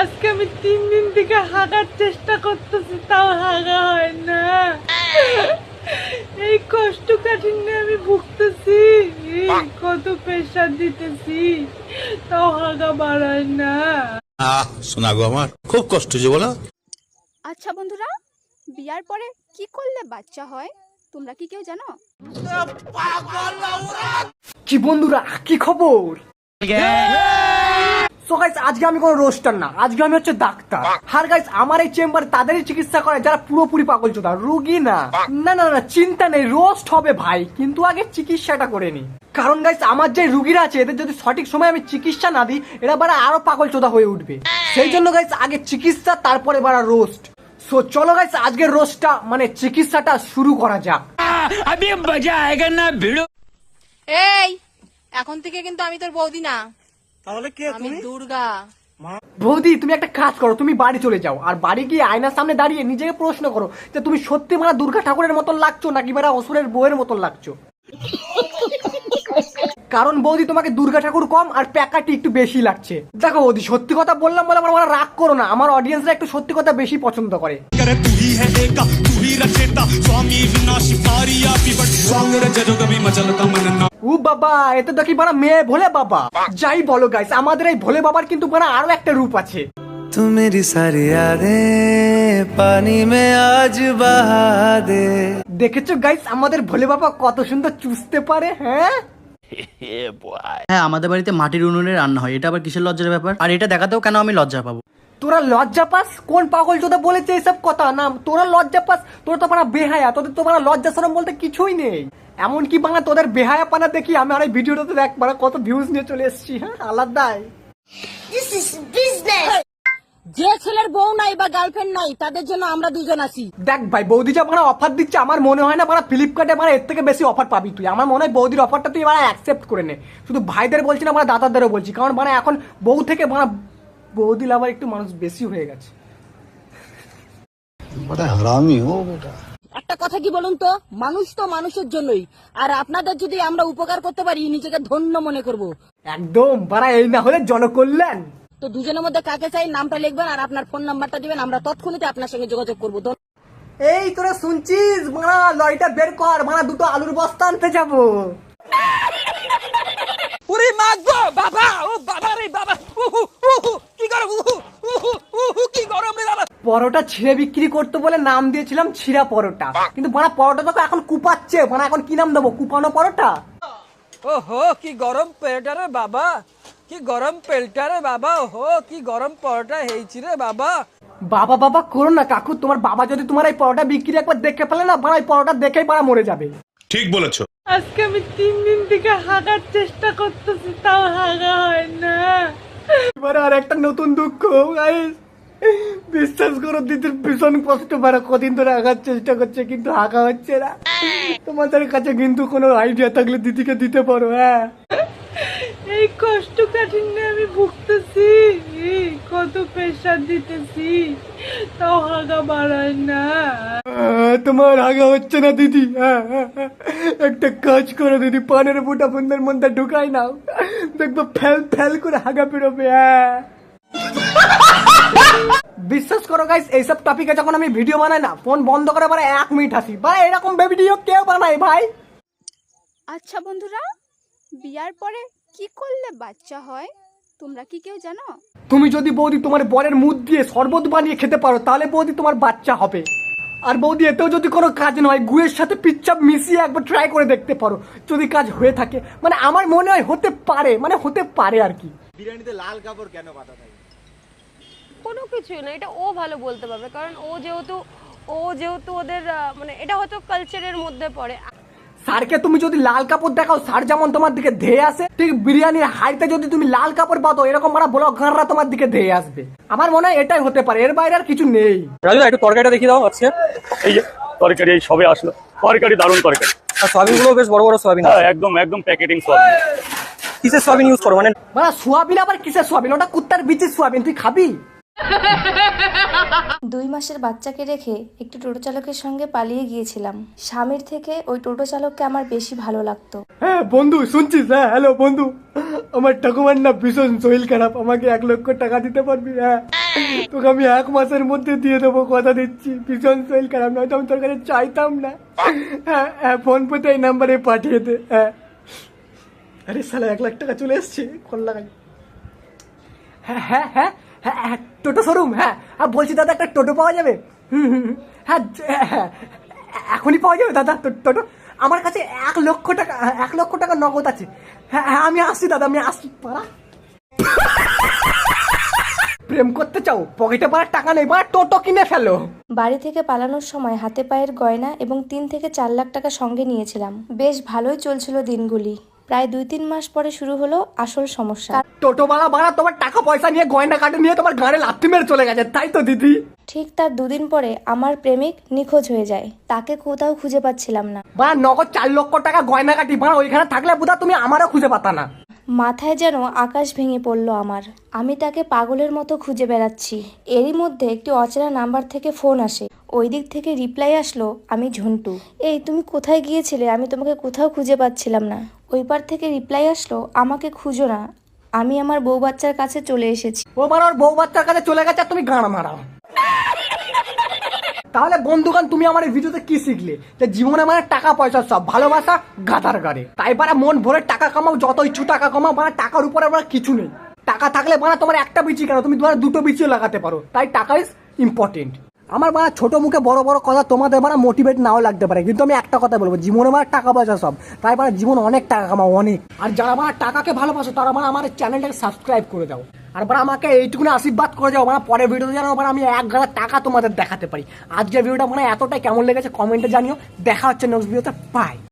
আজকে আমি তিন দিন থেকে হাগার চেষ্টা করতেছি তাও হাগা হয় না। এই কষ্ট কাঠিন্যে আমি ভুগতেছি। কত প্রেশার দিতেছি তাও হাগা বাড়ায় না। শোনা গো আমার খুব কষ্ট যে বলো। আচ্ছা বন্ধুরা বিয়ার পরে কি করলে বাচ্চা হয়? তোমরা কি কেউ জানো? কি বন্ধুরা কি খবর? সো গাইস আজকে আমি কোনো রোস্টার না আজকে আমি হচ্ছে ডাক্তার আর গাইস আমার এই চেম্বারে তাদেরই চিকিৎসা করে যারা পুরোপুরি পাগল চোদা রুগী না না না না চিন্তা নেই রোস্ট হবে ভাই কিন্তু আগে চিকিৎসাটা করে নি কারণ গাইস আমার যে রুগীরা আছে এদের যদি সঠিক সময় আমি চিকিৎসা না দিই এরা বারা আরও পাগল চোদা হয়ে উঠবে সেই জন্য গাইস আগে চিকিৎসা তারপরে বারা রোস্ট সো চলো গাইস আজকের রোস্টটা মানে চিকিৎসাটা শুরু করা যাক এই এখন থেকে কিন্তু আমি তোর বৌদি না তাহলে কে আমি দুর্গা। বৌদি তুমি একটা কাজ করো তুমি বাড়ি চলে যাও আর বাড়ি গিয়ে আয়নার সামনে দাঁড়িয়ে নিজেকে প্রশ্ন করো যে তুমি সত্যি মানে দুর্গা ঠাকুরের মতন লাগছো নাকি মানে অসুরের বউয়ের মতন লাগছো? কারণ বৌদি তোমাকে দুর্গা ঠাকুর কম আর প্যাকাটি একটু বেশি লাগছে দেখো বৌদি সত্যি কথা বললাম বলে আমার আমার রাগ করো না আমার অডিয়েন্সরা একটু সত্যি কথা বেশি পছন্দ করে करे तू ही है एका तू ही रचेता स्वामी विनाशी पारिया पिबट सॉन्ग रचे जो कभी मचलता मनना উ বাবা এতে দেখি বানা মেয়ে ভোলে বাবা যাই বলো গাইস আমাদের এই ভোলে বাবার কিন্তু বানা আরো একটা রূপ আছে तू मेरी सारी यादें पानी में आज बहा दे দেখেছো গাইস আমাদের ভোলে বাবা কত সুন্দর চুষতে পারে হ্যাঁ হ্যাঁ আমাদের বাড়িতে মাটির উনুনে রান্না হয়। এটা আবার কিসের লজ্জার ব্যাপার? আর এটা দেখাতেও কেন আমি লজ্জা পাবো? তোরা লজ্জা পাস? কোন পাগল চোদা বলেছে এসব কথা? না তোরা লজ্জা পাস? তোরা তো পারা বেহায়া। তোদের তো পারা লজ্জা সরম বলতে কিছুই নেই। এমনকি বাংলা তোদের বেহায়া পানা দেখি আমি আর এই ভিডিওটাতে দেখ বাড়া কত ভিউজ নিয়ে চলে এসেছি হ্যাঁ? আলাদাই। যে ছেলের বউ নাই বা গার্লফ্রেন্ড নাই তাদের জন্য আমরা দুজন আছি। দেখ ভাই বৌদি যা মানে অফার দিচ্ছে আমার মনে হয় না মানে ফ্লিপকার্টে মানে এর থেকে বেশি অফার পাবি তুই। আমার মনে হয় বৌদির অফারটা তুই মানে অ্যাকসেপ্ট করে নে। শুধু ভাইদের বলছি না মানে দাদাদেরও বলছি। কারণ মানে এখন বউ থেকে মানে বৌদি লাভার একটু মানুষ বেশি হয়ে গেছে। একটা কথা কি বলুন তো? মানুষ তো মানুষের জন্যই। আর আপনাদের যদি আমরা উপকার করতে পারি নিজেকে ধন্য মনে করব। একদম বাড়া এই না হলে জনকল্যাণ। তো দুজনের মধ্যে কাকে চাই? নামটা লিখবেন আর আপনার ফোন নাম্বারটা দিবেন। আমরা তৎক্ষণিতে আপনার সঙ্গে যোগাযোগ করব। এই তোরা শুনছিস? মানা লয়টা বের কর। মানা দুটো আলুর বস্তা আনতে যাব। ওরে মা বাবা! ও বাবা রে বাবা! উহু, উহু, কি গরম উহু, উহু, উহু, কি গরম রে বাবা! পরোটা ছিঁড়ে বিক্রি করতে বলে নাম দিয়েছিলাম ছিঁড়া পরোটা। কিন্তু মানা পরোটা তো এখন কুপাচ্ছে। মানে এখন কি নাম দেবো? কুপানো পরোটা? ওহো কি গরম পেলটা রে বাবা! কি গরম পেলটা রে বাবা? ওহো কি গরম পরোটা হেইছি রে বাবা। বাবা বাবা করো না কাকু তোমার বাবা যদি তোমার এই পরোটা বিক্রি একবার দেখে ফেলে না বাড়া এই পরোটা দেখেই বাড়া মরে যাবে। ঠিক বলেছ। আজকে আমি তিন দিন থেকে হাগার চেষ্টা করতেছি তাও হাগা হয় না। এবারে আর একটা নতুন দুঃখ guys। বিশ্বাস করো দিদির ভীষণ কষ্ট পারে কদিন ধরে আগার চেষ্টা করছে কিন্তু হাগা হচ্ছে না। তোমাদের কাছে কিন্তু কোনো আইডিয়া থাকলে দিদিকে দিতে পারো হ্যাঁ। কষ্ট কাঠিন্যে আমি ভুগতেছি। কত প্রেশার দিতেছি। তাও হাগা বাড়ায় না। তোমার আগা হচ্ছে না দিদি। একটা কাজ করো দিদি। পানের বুটা বন্ধের মধ্যে ঢুকাই নাও। দেখব ফেল ফেল করে হাগা বেরোবে হ্যাঁ বিশ্বাস করো গাইস এইসব টপিকে যখন আমি ভিডিও বানাই না ফোন বন্ধ করে মানে এক মিনিট আসি ভাই এরকম ভিডিও কেউ বানায় ভাই। আচ্ছা বন্ধুরা বিয়ার পরে কি করলে বাচ্চা হয়? তোমরা কি কেউ জানো? তুমি যদি বৌদি তোমার বরের মুখ দিয়ে শরবত বানিয়ে খেতে পারো তাহলে বৌদি তোমার বাচ্চা হবে। আর বৌদি এতেও যদি কোনো কাজ নয় গুয়ের সাথে পিচ্চাপ মিশিয়ে একবার ট্রাই করে দেখতে পারো যদি কাজ হয়ে থাকে। মানে আমার মনে হয় হতে পারে মানে হতে পারে আর কি। বিরিয়ানিতে লাল কাপড় কেন বাঁধা থাকে? কোনো কিছুই না এটা ও ভালো বলতে পারবে কারণ ও যেহেতু ও যেহেতু ওদের আহ, মানে এটা হয়তো কালচারের মধ্যে পড়ে। স্যারকে তুমি যদি লাল কাপড় দেখাও স্যার যেমন তোমার দিকে ধেয়ে আসে ঠিক বিরিয়ানির হাড়িতে যদি তুমি লাল কাপড় পাতো এরকম মানে ব্লগাররা তোমার দিকে ধেয়ে আসবে। আমার মনে হয় এটাই হতে পারে এর বাইরে আর কিছু নেই। রাজু একটু তরকারিটা দেখিয়ে দাও আজকে। এই যে তরকারি এই সবে আসলো। তরকারি দারুণ তরকারি। আর সয়াবিনগুলো বেশ বড় বড় সয়াবিন হ্যাঁ একদম একদম প্যাকেটিং সয়াবিন। কিসের সয়াবিন ইউজ করো মানে? মানে সোয়াবিন আবার কিসের সোয়াবিন? ওটা কুত্তার বিচির সোয়াবিন তুই খাবি? দুই মাসের বাচ্চাকে রেখে একটি টোটো চালকের সঙ্গে পালিয়ে গিয়েছিলাম। স্বামীর থেকে ওই টোটো চালককে আমার বেশি ভালো লাগতো। হ্যাঁ বন্ধু, শুনছিস? হ্যাঁ হ্যালো বন্ধু। আমার ঠাকুমার না ভীষণ শরীর খারাপ। আমাকে এক লক্ষ টাকা দিতে পারবি? হ্যাঁ। তোকে আমি এক মাসের মধ্যে দিয়ে দেবো, কথা দিচ্ছি। ভীষণ শরীর খারাপ, নয়তো আমি তোর কাছে চাইতাম না। হ্যাঁ হ্যাঁ ফোন পেতে এই নাম্বারে পাঠিয়ে দে। হ্যাঁ। আরে সালা এক লাখ টাকা চলে এসছে। কোন লাগাই হ্যাঁ হ্যাঁ হ্যাঁ। হ্যাঁ হ্যাঁ টোটো শোরুম হ্যাঁ। আর বলছি দাদা একটা টোটো পাওয়া যাবে? হুম হুম হ্যাঁ হ্যাঁ, হ্যাঁ। এখনই পাওয়া যাবে দাদা টোটো? আমার কাছে এক লক্ষ টাকা হ্যাঁ, এক লক্ষ টাকা নগদ আছে। হ্যাঁ হ্যাঁ আমি আসছি দাদা আমি আসছি। পাড়া। প্রেম করতে চাও? পকেটে পাড়ার টাকা নেই বা টোটো কিনে ফেলো। বাড়ি থেকে পালানোর সময় হাতে পায়ের গয়না এবং তিন থেকে চার লাখ টাকা সঙ্গে নিয়েছিলাম। বেশ ভালোই চলছিল দিনগুলি। প্রায় দুই তিন মাস পরে শুরু হলো আসল সমস্যা। টোটো বাড়া বাড়া তোমার টাকা পয়সা নিয়ে গয়না কাটে নিয়ে তোমার গাড়ি লাথি মেরে চলে গেছে তাই তো দিদি? ঠিক তার দুদিন পরে আমার প্রেমিক নিখোঁজ হয়ে যায়। তাকে কোথাও খুঁজে পাচ্ছিলাম না। বাড়া নগদ চার লক্ষ টাকা গয়না কাটি বাড়া ওইখানে থাকলে বোধা তুমি আমারও খুঁজে পাতা না। মাথায় যেন আকাশ ভেঙে পড়ল আমার। আমি তাকে পাগলের মতো খুঁজে বেড়াচ্ছি। এরই মধ্যে একটি অচেনা নাম্বার থেকে ফোন আসে। ওই দিক থেকে রিপ্লাই আসলো আমি ঝন্টু। এই তুমি কোথায় গিয়েছিলে? আমি তোমাকে কোথাও খুঁজে পাচ্ছিলাম না। ওই পার থেকে রিপ্লাই আসলো, আমাকে খুঁজো না। আমি আমার বউ বাচ্চার কাছে চলে এসেছি। ও বাড়া ওর বউ বাচ্চার কাছে চলে গেছে আর তুমি গান মারাও। তাহলে বন্ধুগান তুমি আমার এই ভিডিওতে কি শিখলে? যে জীবনে মানে টাকা, পয়সা সব, ভালোবাসা গাদার গাড়ে। তাই পারা মন ভরে টাকা কামাও যত ইচ্ছু টাকা কামাও মানে টাকার উপরে আমার কিছু নেই। টাকা থাকলে মানে তোমার একটা বিচি কেন? তুমি তোমার দুটো বিচিও লাগাতে পারো। তাই টাকা ইজ ইম্পর্টেন্ট আমার মানে ছোট মুখে বড় বড় কথা তোমাদের মানে মোটিভেট নাও লাগতে পারে। কিন্তু আমি একটা কথা বলব, জীবনে মানে টাকা পয়সা সব, তাই মানে জীবন অনেক টাকা কামাও, অনেক। আর যারা মানে টাকাকে ভালোবাসো, তারা মানে আমার চ্যানেলটাকে সাবস্ক্রাইব করে দাও। আর মানে আমাকে এইটুকুনি আশীর্বাদ করে যাও মানে পরের ভিডিও যেন আবার আমি এক গাড়া টাকা তোমাদের দেখাতে পারি। আজকের ভিডিওটা মানে এতটাই কেমন লেগেছে কমেন্টে জানিও। দেখা হচ্ছে নেক্সট ভিডিওতে পাই